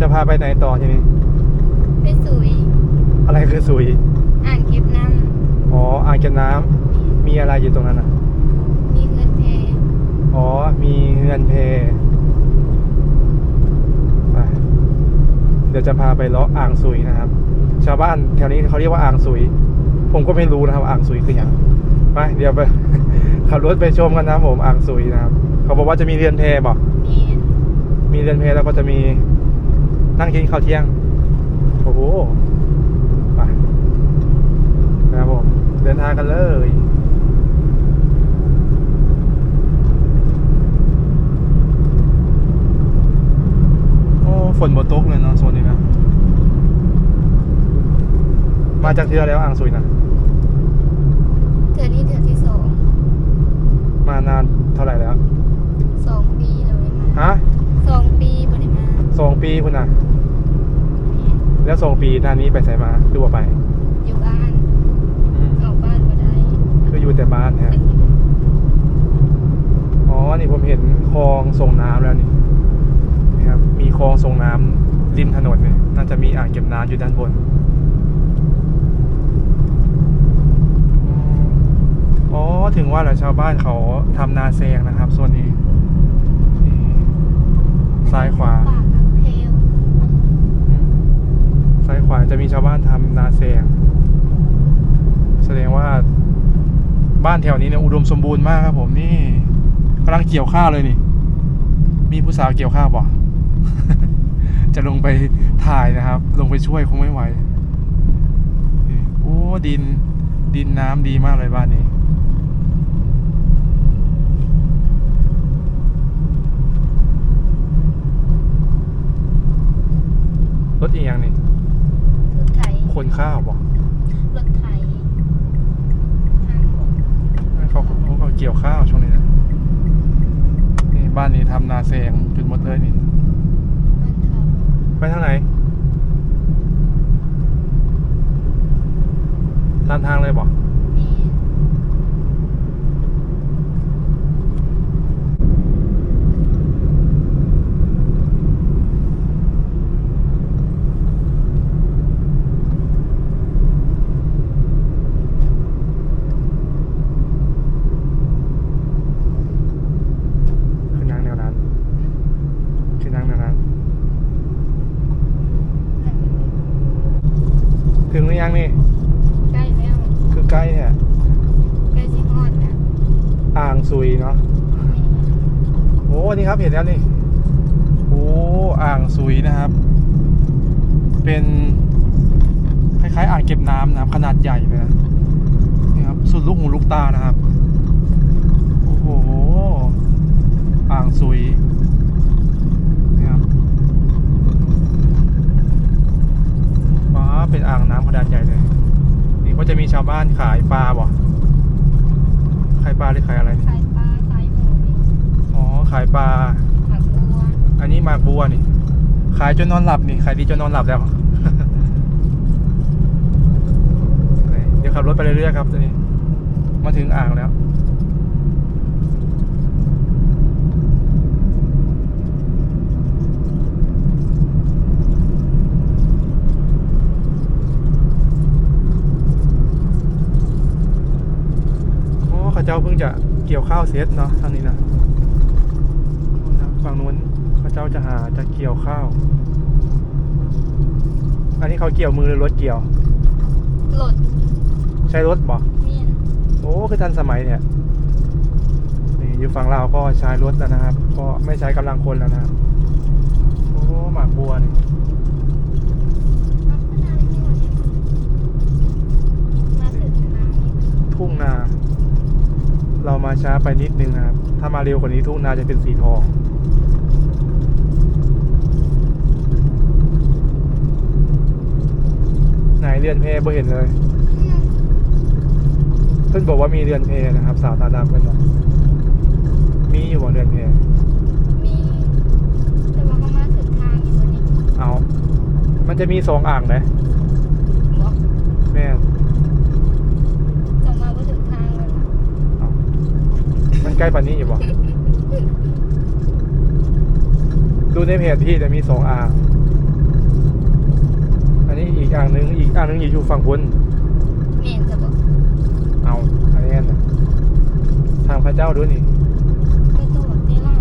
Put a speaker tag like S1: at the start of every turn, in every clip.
S1: จะพาไปไหนต่อทีนี้
S2: ไปสุย
S1: อะไรคือสุย
S2: อ่างเก็บน้
S1: อ๋ออ่างเก็บน้ำำมีอะไรอยู่ตรงนั้นอะ
S2: มีเงินเพ
S1: อ๋อ มีเงินเพไปเดี๋ยวจะพาไปเลาะอ่างซุยนะครับ ชาวบ้านแถวนี้เขาเรียกว่าอ่างซุย ผมก็ไม่รู้นะครับว่าอ่างซุยคืออย่างไปเดี๋ยวไป ขับรถไปชมกันนะครับผมอ่างซุยนะครับ เขาบอกว่าจะมีเรือนเพบอก
S2: มี
S1: มีเรือนเพแล้วก็จะมี นั่งกินข้าวเที่ยง โอ้โหไปนะครับผมเดินทางกันเลยโอ้ฝนบนตกเลยเนาะโซนนี้นะ มาจากเทือแล้วอ่างซุยนะ
S2: เดือนนี้เดือนที่สอง
S1: มานานเท่าไหร่แล้ว
S2: สองปีแล้วเลยมา
S1: ฮะ
S2: สองปีบริมา
S1: สองปีคุณนะ
S2: มี
S1: แล้วสองปีหน้านี้ไปใส่มาดูว่าไป
S2: อยู่บ้าน
S1: อืม
S2: ออกบ้านมาได้
S1: คืออยู่แต่บ้านฮะอ๋อ นี่ผมเห็นคลองส่งน้ำแล้วนี่นะครับ มีคลองส่งน้ำริมถนนเนี่ยน่าจะมีอ่างเก็บน้ำอยู่ด้านบนอืมอ๋อ ถึงว่าแหละชาวบ้านเขาทำนาแซงนะครับส่วนนี้นี่ซ้ายขวา
S2: ปากน้ำเพล
S1: อืม ซ้ายขวาจะมีชาวบ้านทำนาแซงแสดงว่าบ้านแถวนี้เนี่ยอุดมสมบูรณ์มากครับผมนี่กำลังเกี่ยวข้าวเลยนี่ มีผู้สาวเกี่ยวข้าวป่จะลงไปถ่ายนะครับ ลงไปช่วยคงไม่ไหวโอ้ดินดินน้ำดีมากเลยบ้านนี้รถเอียงนี่ คนข้าวป่ะ
S2: รถไถทางบก
S1: เขาเขาเขาเกี่ยวข้าวช่วงนี้นะนี่บ้านนี้ทำนาแซงจนหมดเลยนี่
S2: บ้านเขา
S1: ไปทางไหน ตามทางเลยบอก
S2: มี
S1: คือนั่งแนวนั้น คือนั่งแนวนั้น ถึงหรือยังนี่
S2: ใกล้แล้ว
S1: คือใกล้เนี่ย
S2: ใกล้สิฮอดแล้ว
S1: อ่างซุยเนาะ
S2: มี
S1: โอ้นี่ครับเห็นแล้วนี่โอ้อ่างซุยนะครับ เป็นคล้ายๆอ่างเก็บน้ำนะครับ ขนาดใหญ่เลยนะนี่ครับสุดลูกหูลูกตานะครับโอ้โหอ่างซุยนี่ครับ ว้าเป็นอ่างน้ำขนาดใหญ่เลยนี่ก็จะมีชาวบ้านขายปลาบ่ขายปลาหรือขายอะไร
S2: ขายปลาขายหมูนี่
S1: อ๋อขายปลา
S2: ผักบัว
S1: อันนี้หมากบัวนี่ ขายจนนอนหลับนี่ขายดีจนนอนหลับแล้วเดี๋ยวขับรถไปเรื่อยๆครับตอนนี้ มาถึงอ่างแล้ว เจ้าเพิ่งจะเกี่ยวข้าวเสร็จเนาะทางนี้นะฝั่งนู้นข้าเจ้าจะหาจะเกี่ยวข้าว อันนี้เขาเกี่ยวมือหรือรถเกี่ยว
S2: หลด
S1: ใช้รถบ่
S2: เมียน
S1: โอ้คือทันสมัยเนี่ยนี่อยู่ฝั่งลาวก็ใช้รถแล้วนะครับ ก็ไม่ใช้กำลังคนแล้วนะครับ โอ้หมากบัวนี่
S2: มาถึงทางนี้
S1: ทุ่งนา เรามาช้าไปนิดนึงนะครับ ถ้ามาเร็วกว่านี้ทุ่งนาจะเป็นสีทองไหนเรือนเพบ่เห็นเลย เพิ่นบอกว่ามีเรือนเพนะครับ สาวตาดำเพิ่นบอกมีอยู่บ่เรือนเพ
S2: มีแต่ว่าก็มาถึงทางอยู่วันนี้
S1: เอามันจะมีสองอ่างนะ
S2: บอก
S1: แม่น
S2: จะมาว่าถึงทางเลยล่ะ
S1: เอามัน ใกล้ปานนี้อยู่บ่ดูในเพจพี่จะมีสองอ่างอ่างหนึงอีกอ่างหนึงอยู่ฝั่งบน
S2: เมนจะบอก
S1: เอาอันนี้นะทางพระเจ้าด้วยนี่
S2: ไปตัวนี่ล่ะ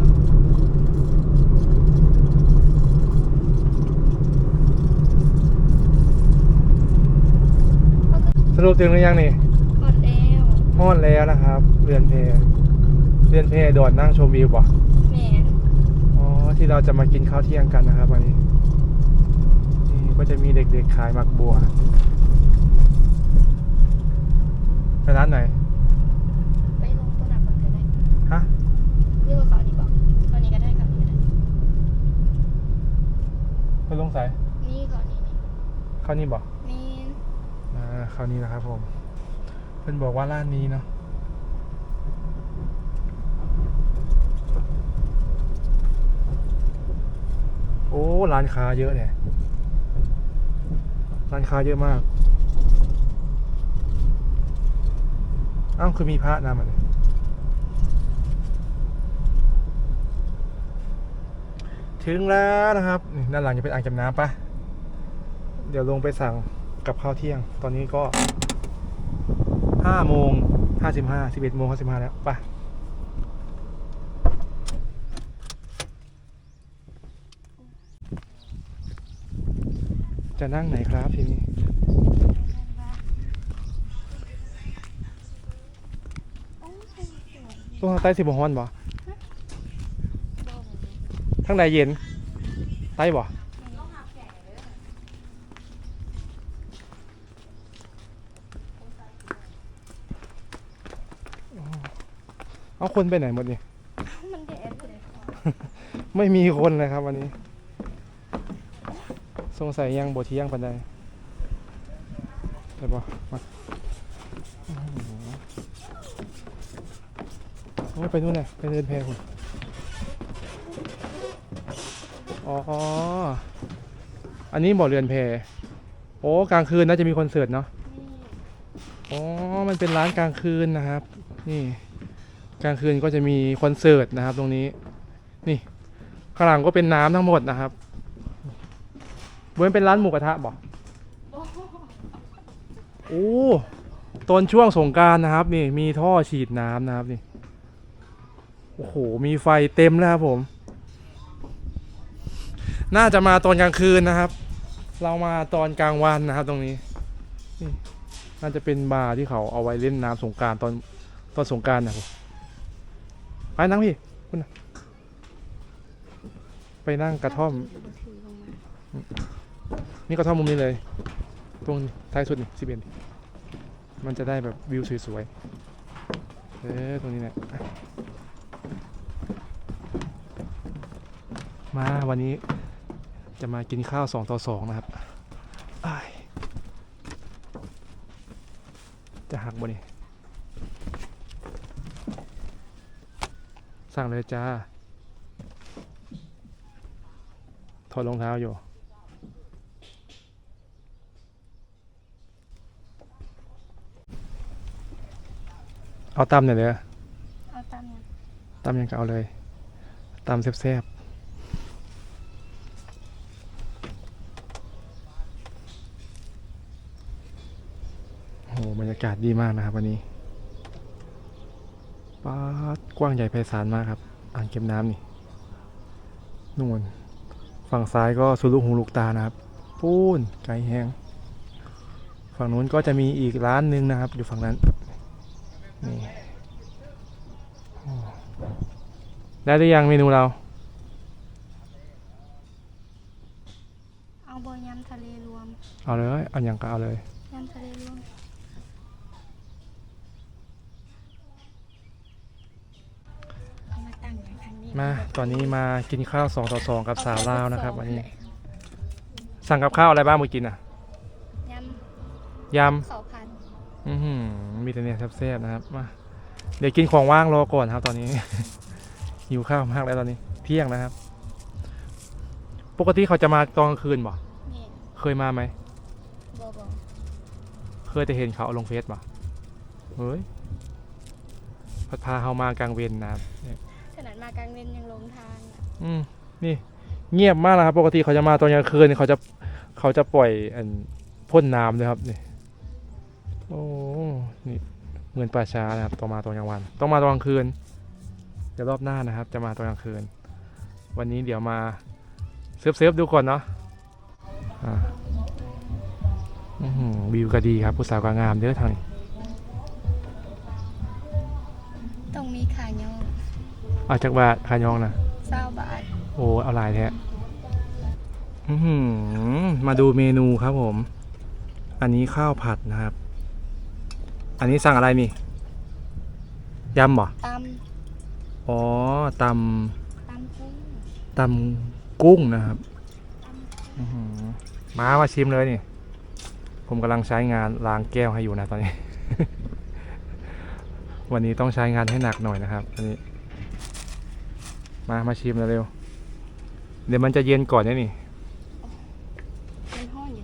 S2: เขาก็
S1: สรุปถึงหรือยังนี่
S2: หมดแล้ว
S1: ฮอดแล้วนะครับ เรือนเพ เรือนเพดอนนั่งชมวิวป่ะ
S2: แมน
S1: อ๋อที่เราจะมากินข้าวเที่ยงกันนะครับวันนี้นี่ก็จะมีเด็กๆขายหมักบัวไปร้านไหน
S2: ไปลงตัวหนักมันก็ได้
S1: ฮะ
S2: เรียกว่าเขานี่บอกเขานี่ก็ได้เขานี่ก็ได้
S1: ไปลงสาย
S2: นี่เขานี่นี่
S1: ข้าวนี่บอก
S2: นี่
S1: อ่าข้าวนี้นะครับผม เพื่อนบอกว่าร้านนี้เนาะ อ้ร้านค้าเยอะเนี่ยร้านค้าเยอะมากอ้าวคือมีพระนำมาเลยถึงแล้วนะครับนี่ด้านหลังจะเป็นอ่างเก็บน้ำปะเดี๋ยวลงไปสั่งกับข้าวเที่ยง ตอนนี้ก็ห้าโมงห้าสิบห้าสิบเอ็ดโมงห้าสิบห้าแล้วไปะ จะนั่งไหนครับทีนี้
S2: โอ้ยสวย
S1: ตรงทางใต้สิบห้อนบ่
S2: โดน
S1: ทางไหนเย็น ใต้บ่เอาคนไปไหนหมดนี่
S2: มันแดดเลย
S1: ไม่มีคนเลยครับวันนี้ สงสัยยังบเที่ยงปันใดได้ปะมาโอ้โหโอ้ยไปนู่นน่ะไปเดินแพคุณอ๋อ อันนี้บ่อเรือนแพโอ้กลางคืนน่าจะมีคอนเสิร์ตเนาะ
S2: นี่
S1: อ๋อ มันเป็นร้านกลางคืนนะครับ นี่ กลางคืนก็จะมีคอนเสิร์ตนะครับ ตรงนี้ นี่ข้างหลังก็เป็นน้ำทั้งหมดนะครับ บนเป็นร้านหมูกระทะบอก
S2: โอ้
S1: ตอนช่วงสงการนะครับนี่มีท่อฉีดน้ำนะครับนี่โอ้โหมีไฟเต็มแล้วครับผม น่าจะมาตอนกลางคืนนะครับ เรามาตอนกลางวันนะครับตรงนี้นี่น่าจะเป็นบาร์ที่เขาเอาไว้เล่นน้ำสงการตอนตอนสงการนะครับไปนั่งพี่คุณไปนั่งกระท่อม นี่กระท่อมุมนี้เลย ตรงท้ายสุดนี่สิบเอ็ดมันจะได้แบบวิวสวยๆ เออตรงนี้แหละอะมาวันนี้จะมากินข้าวสองต่อสองนะครับ จะหักบ่นี่สั่งเลยจ้า ถอดรองเท้าอยู่ เอาตำหน่อยเลย
S2: เอาตามเนี่ย
S1: ตำยังก็เอาเลยตำแซ่บๆโอ้โหบรรยากาศดีมากนะครับวันนี้ป้าดกว้างใหญ่ไพศาลมากครับ อ่างเก็บน้ำนี่นู่นฝั่งซ้ายก็สุดลูกหูลูกตานะครับ ปูนไกลแห้ง ฝั่งนู้นก็จะมีอีกร้านหนึงนะครับ อยู่ฝั่งนั้น นี่โอ้ได้หรือยังเมนูเรา
S2: เอาบอยำทะเลรวม
S1: เอาเลย เอาอย่างก็เอาเลย
S2: ยำทะเลรวม เอามาตั้งไว้ทางนี้
S1: มาตอนนี้มากินข้าวสองต่อสองกับสาวลาวนะครับวันนี้ สั่งกับข้าวอะไรบ้างมือกินอะ
S2: ย
S1: ยำ
S2: เขาพันำ
S1: อือหือ มีแต่เนี่ยแซ่บๆนะครับมาเดี๋ยวกินของว่างรอก่อนครับ ตอนนี้ หิวข้าวมากแล้วตอนนี้ เที่ยงนะครับ ปกติเขาจะมาตอนกลางคืนบ่
S2: นี่
S1: เคยมาไหม
S2: บอบอ
S1: เคยแต่เห็นเขาเอาลงเฟซบ่เฮ้ยพัดพาเขามากลางเวนนะครับเนี่ย
S2: ขนาดมากลางเว้นยังลงทางอะ
S1: อืมนี่ เงียบมากนะครับ ปกติเขาจะมาตอนกลางคืนเขาจะเขาจะปล่อยอันโพพ่นน้ำเลยครับนี่โอ้ นี่เหมือนป่าช้านะครับต้องมาตอนกลางวัน ต้องมาตอนกลางคืนเดี๋ยวรอบหน้านะครับ จะมาตอนกลางคืน วันนี้เดี๋ยวมาเซิร์ฟเซิร์ฟดูก่อนเนาะอ่าอื้อหือวิวก็ดีครับ ผู้สาวก็งามเด้อทางนี้
S2: ต้องมีขายอง
S1: เอาจากบาทคายองนะ
S2: เศร้าบาท
S1: โอ้เอาหลายแท้อื้อหือมาดูเมนูครับผม อันนี้ข้าวผัดนะครับ อันนี้สั่งอะไรนี่ยำเหรอ
S2: ต
S1: อ๋อตำ
S2: ตำกุ้งำ
S1: ตำกุ้งนะครับอื้อหือมามาชิมเลยนี่ ผมกำลังใช้งานล้างแก้วให้อยู่นะตอนนี้ วันนี้ต้องใช้งานให้หนักหน่อยนะครับอันนี้ มามาชิมเร็วๆเดี๋ยวมันจะเย็นก่อนนะนี่
S2: เป็นห้องอยู่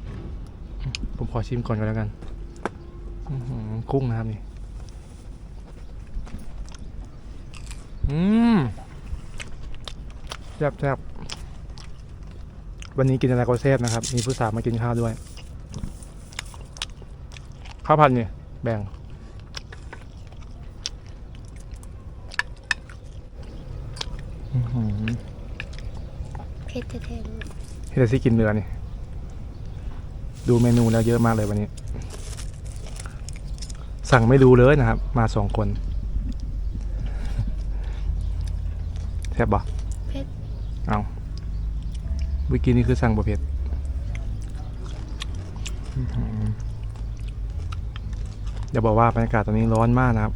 S1: ผมขอชิมก่อนก็แล้วกันอื้อหือ กุ้งนะครับนี่ อืมแซ่บแซ่บวันนี้กินอะไรก็แซ่บนะครับ มีผู้สาวมากินข้าวด้วย ข้าวผัดเนี่ยแบ่งอื้อหือ
S2: เผ็ดแท้ๆเลย
S1: เฮดซี่กินเนื้อนี่ ดูเมนูแล้วเยอะมากเลยวันนี้ สั่งไม่ดูเลยนะครับ มาสองคนแซ่บบ่
S2: เผ็ด
S1: เอาเมื่อกี้นี่คือสั่งประเภทอื้อหืออย่าบอกว่าบรรยากาศตอนนี้ร้อนมากนะครับ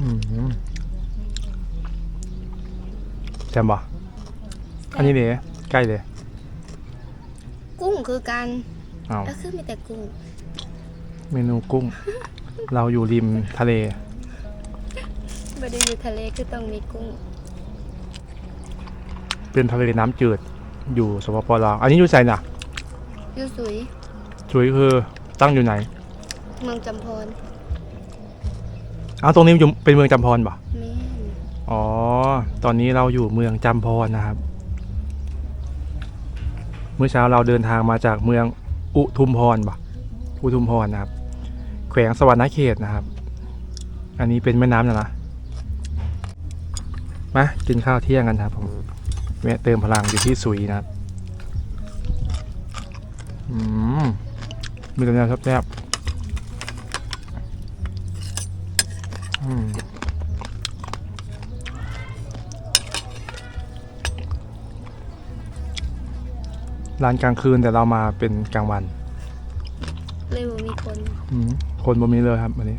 S1: อืมแจ่มบ่อันนี้เด๋ใกล้เลย
S2: กุ้งคือกัน
S1: เอา
S2: ก็คือมีแต่กุ้ง
S1: เมนูกุ้ง เราอยู่ริมทะเล
S2: ไม่ได้อยู่ทะเลคือต้องมีกุ้ง
S1: เป็นทะเลน้ำจืด อยู่สปปลาวอันนี้อยู่ไสน่ะ
S2: ยูสุย
S1: จุยคือตั้งอยู่ไหน
S2: เมืองจำพร
S1: เอาตรงนี้อยู่เป็นเมืองจำพรบ่
S2: แม่น
S1: อ๋อ ตอนนี้เราอยู่เมืองจำพรนะครับ เมื่อเช้าเราเดินทางมาจากเมืองอุทุมพรบ่อุทุมพรนะครับ แขวงสวรรณเขตนะครับ อันนี้เป็นแม่น้ำนะนะมากินข้าวเที่ยงกันครับผมแวะเติมพลังอยู่ที่สุยนะครับอืมมีแต่แนวแซ่บๆอืม ร้านกลางคืนแต่เรามาเป็นกลางวัน
S2: เลยบ่มีคน
S1: อืมคนบ่มีเลยครับวันนี้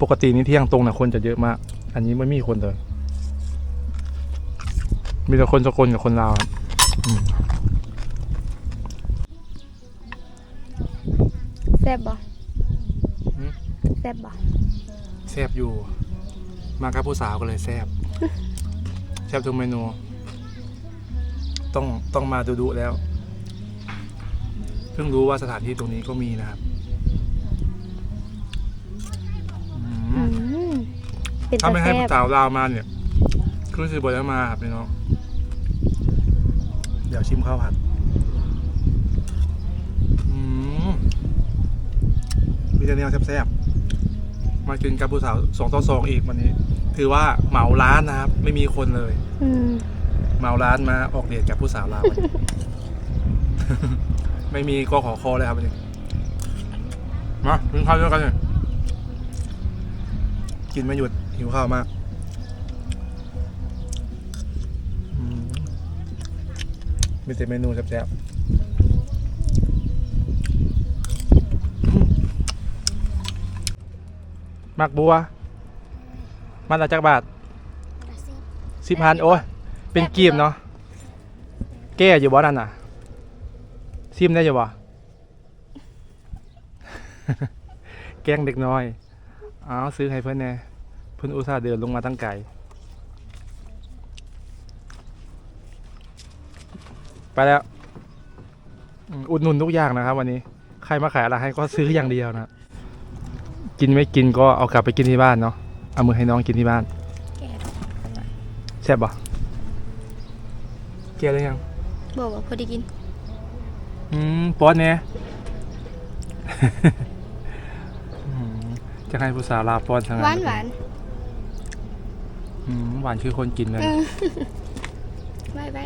S1: ปกตินี่เที่ยงตรงนะคนจะเยอะมาก อันนี้ไม่มีคนเลย มีแต่คนสกลกับคนลาวครับอืม
S2: แซ่บบ่แซ่บบ่
S1: แซบอยู่ มากับผู้สาวก็เลยแซบแซบทุกเมนู ต้องต้องมาดูดูๆแล้ว เพิ่งรู้ว่าสถานที่ตรงนี้ก็มีนะครับอืม
S2: อืมเป็น
S1: ถ้า
S2: ตา
S1: ไม่ให้
S2: แซ่บ
S1: สาวลาวมาเนี่ยคือสิบได้มาครับพี่น้องเดี๋ยวชิมข้าวผัดอืมมีแต่แนวแซ่บๆมากินกับผู้สาวสองต่อสองอีกวันนี้ ถือว่าเหมาร้านนะครับ ไม่มีคนเลย
S2: อืม
S1: เหมาร้านมาออกเดทกับผู้สาวลาววันนี้ ไม่มีก็ขอคอเลยครับวันนี้ มากินข้าวด้วยกันเลยกินไม่หยุดหิวข้าวมากอืมมีแต่เมนูแซ่บๆอืมมักบัว มันละจักบาทสิบพันโอ้ย เป็นกีบเนาะแก้อยู่บ่นั่นน่ะซิมได้อยู่บ่แกล้งเด็กน้อยเอาซื้อให้เพื่อนแหน่เพื่อนอุตส่าห์เดินลงมาตั้งไกลไปแล้วอืมอุดหนุนทุกอย่างนะครับ วันนี้ใครมาขายอะไรให้ก็ซื้ออย่างเดียวนะครับกินไม่กินก็เอากลับไปกินที่บ้านเนาะเอามือให้น้องกินที่บ้าน
S2: แก่
S1: แซ่บปะ เกลียวหรือยัง
S2: บอกว่าพอดีกิน
S1: อืมป๊อดเนี่ย อืมจะให้ผู้สาวลาป้อนทาง
S2: หวานหวาน
S1: อืมหวานคือคนกินเลย
S2: เออไว้ไว้